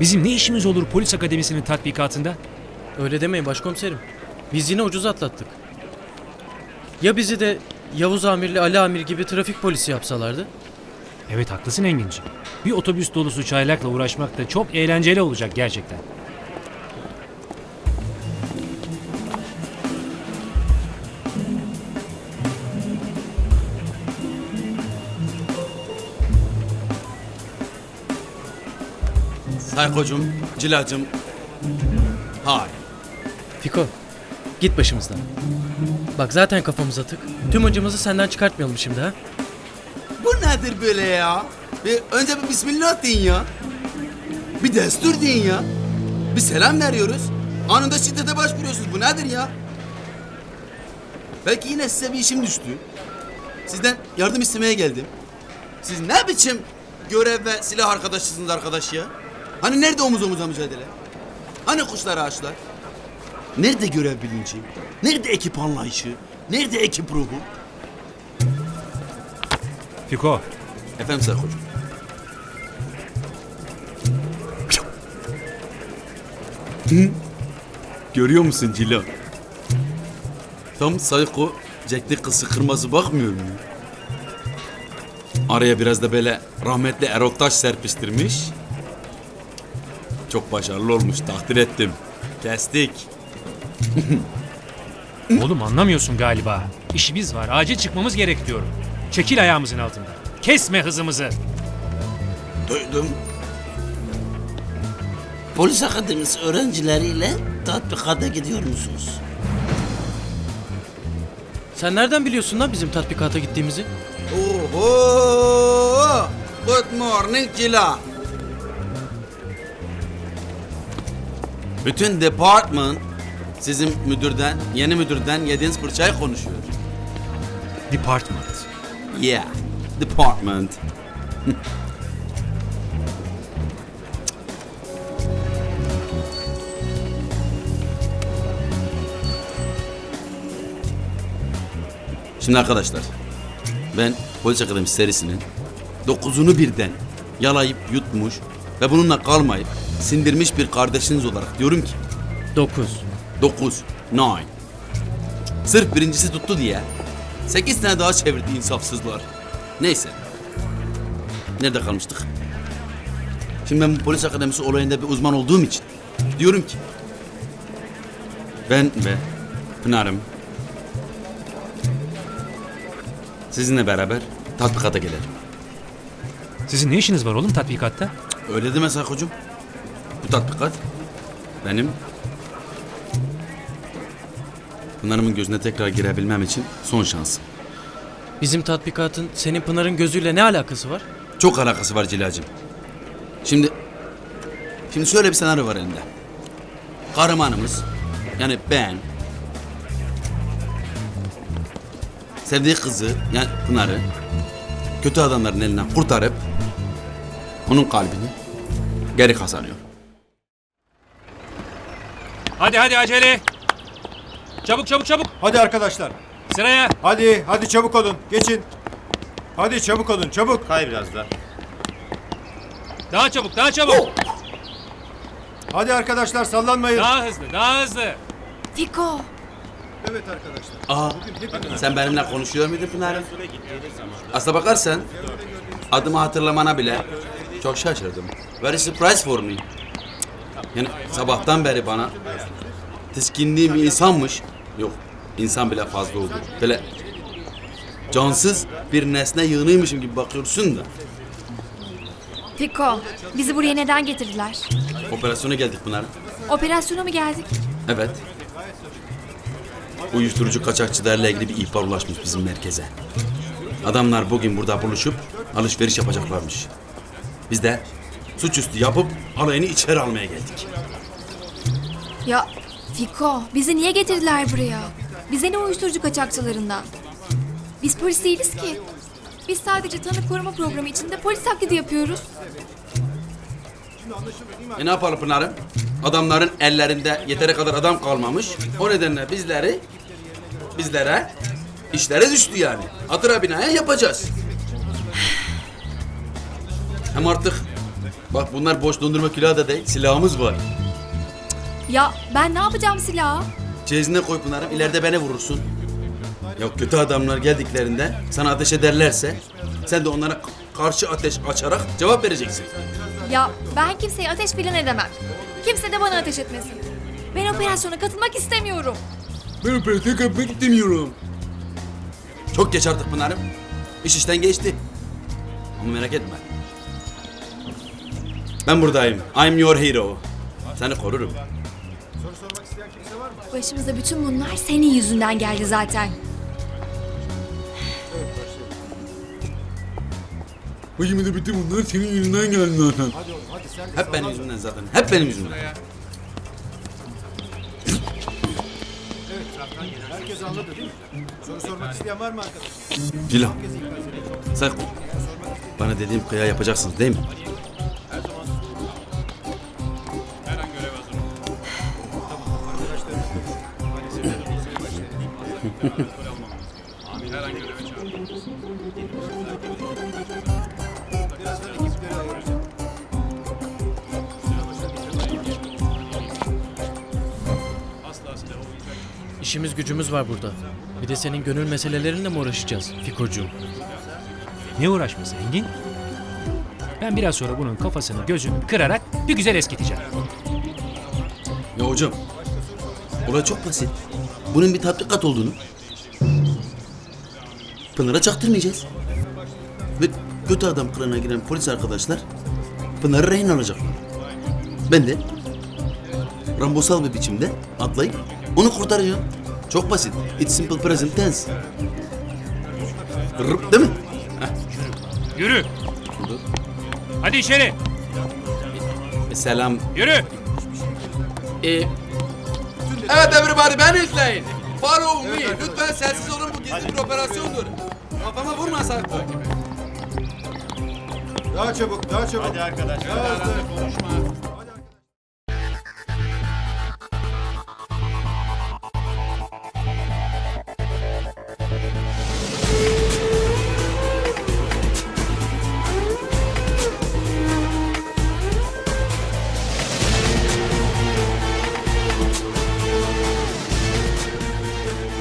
Bizim ne işimiz olur polis akademisinin tatbikatında? Öyle demeyin başkomiserim. Biz yine ucuz atlattık. Ya bizi de Yavuz Amirli Ali Amir gibi trafik polisi yapsalardı? Evet haklısın Enginci. Bir otobüs dolusu çaylakla uğraşmak da çok eğlenceli olacak gerçekten. Saykocuğum, cilacım. Hay. Fiko, git başımızdan. Bak zaten kafamız atık. Tüm acımızı senden çıkartmayalım şimdi ha. Bu nedir böyle ya? Bir, önce bir bismillah deyin ya. Bir destur deyin ya. Bir selam veriyoruz. Anında şiddete başvuruyorsunuz. Bu nedir ya? Belki yine size bir işim düştü. Sizden yardım istemeye geldim. Siz ne biçim görev ve silah arkadaşısınız arkadaş ya? Hani nerede omuz omuza mücadele? Hani kuşlar ağaçlar? Nerede görev bilinci? Nerede ekip anlayışı? Nerede ekip ruhu? Fiko, Efendim. Hı? Görüyor musun Cila? Tam Sayko Jack'te kısı kırmızı bakmıyor mu? Araya biraz da böyle rahmetli Erol Taş serpiştirmiş. Çok başarılı olmuş takdir ettim. Kestik. oğlum anlamıyorsun galiba. İşimiz var, acil çıkmamız gerek diyorum. Çekil ayağımızın altında. Kesme hızımızı. Duydum. Polis akademisi öğrencileriyle tatbikata gidiyor musunuz? Sen nereden biliyorsun lan bizim tatbikata gittiğimizi? Oho! Good morning Cila. Bütün department sizin müdürden, yeni müdürden yediğiniz fırçayı konuşuyor. Department. Yeah, department. Şimdi arkadaşlar, ben Polis Akademisi serisinin dokuzunu birden yalayıp yutmuş ve bununla kalmayıp sindirmiş bir kardeşiniz olarak diyorum ki 9. 9, 9. Sırf birincisi tuttu diye 8 tane daha çevirdi insafsızlar. Neyse. Nerede kalmıştık? Şimdi ben bu polis akademisi olayında bir uzman olduğum için diyorum ki ben ve Pınar'ım sizinle beraber tatbikata gelelim. Sizin ne işiniz var oğlum tatbikatta? Öyle deme Saykocuğum. Bu tatbikat benim Pınar'ımın gözüne tekrar girebilmem için son şansım. Bizim tatbikatın senin Pınar'ın gözüyle ne alakası var? Çok alakası var Cilacığım. Şimdi şimdi şöyle bir senaryo var elimde. Kahramanımız yani ben sevdiği kızı yani Pınar'ı kötü adamların elinden kurtarıp onun kalbini geri kazanıyor. Hadi hadi acele. Çabuk çabuk çabuk. Hadi arkadaşlar. Sıraya. Hadi, hadi çabuk olun. Geçin. Hadi çabuk olun, çabuk. Kay biraz da. Daha çabuk daha çabuk. Hadi arkadaşlar sallanmayın. Daha hızlı daha hızlı. Fiko, Evet arkadaşlar. Aa, sen benimle konuşuyor muydun Pınar'ım? Aslına bakarsan adımı hatırlamana bile çok şaşırdım. Very surprise for me. Yani sabahtan beri bana tiskindiğim bir insanmış. Yok, insan bile fazla oldu. Böyle cansız bir nesne yığınıymışım gibi bakıyorsun da. Fiko. Bizi buraya neden getirdiler? Operasyona geldik Pınar. Operasyona mı geldik? Evet. Uyuşturucu kaçakçılarla ilgili bir ihbar ulaşmış bizim merkeze. Adamlar bugün burada buluşup alışveriş yapacaklarmış. Biz de suçüstü yapıp alayını içeri almaya geldik. Ya Fiko, bizi niye getirdiler buraya? Bize ne uyuşturucu kaçakçılarından? Biz polis değiliz ki. Biz sadece tanık koruma programı içinde polis taklidi yapıyoruz. E ne yapalım Pınar'ım? Adamların ellerinde yeteri kadar adam kalmamış. O nedenle bizleri, bizlere işlere düştü yani. Hatıra binaya yapacağız. Hem artık Bak bunlar boş dondurma külahı da değil. Silahımız var. Ya ben ne yapacağım silahı? Çeyizine koy Pınar'ım. ileride beni vurursun. Ya kötü adamlar geldiklerinde sana ateş ederlerse sen de onlara karşı ateş açarak cevap vereceksin. Ya ben kimseye ateş filan edemem. Kimse de bana ateş etmesin. Ben operasyona katılmak istemiyorum. Ben operasyon yapmak istemiyorum. Çok geç artık Pınar'ım. İş işten geçti. Ama merak etme. Ben buradayım. I'm your hero. Seni korurum. Başımıza bütün bunlar senin yüzünden geldi zaten. Başımda bütün bunlar senin yüzünden geldi zaten. Hep benim yüzümden zaten. Hep benim yüzümden. Herkes anladı değil mi? Soru sormak isteyen var mı arkadaşlar? Cila. Sen bana dediğim kıya yapacaksınız değil mi? İşimiz gücümüz var burada. Bir de senin gönül meselelerinle mi uğraşacağız Fikocuğum? Ne uğraşması Engin? Ben biraz sonra bunun kafasını gözünü kırarak bir güzel eskiteceğim. Ya hocam. Olay çok basit. Bunun bir tatbikat olduğunu Pınar'a çaktırmayacağız. Ve kötü adam kılığına giren polis arkadaşlar Pınar'ı rehin alacaklar. Ben de Rambosal bir biçimde atlayıp onu kurtaracağım. Çok basit. It's simple present tense. Rıp, değil mi? Yürü. Hadi içeri. E, selam. Yürü. E, evet everybody beni izleyin. Follow me. Lütfen sessiz olun gizli bir operasyondur. Kafama vurma sakın. Daha çabuk, daha çabuk. Hadi arkadaşlar. Daha hızlı.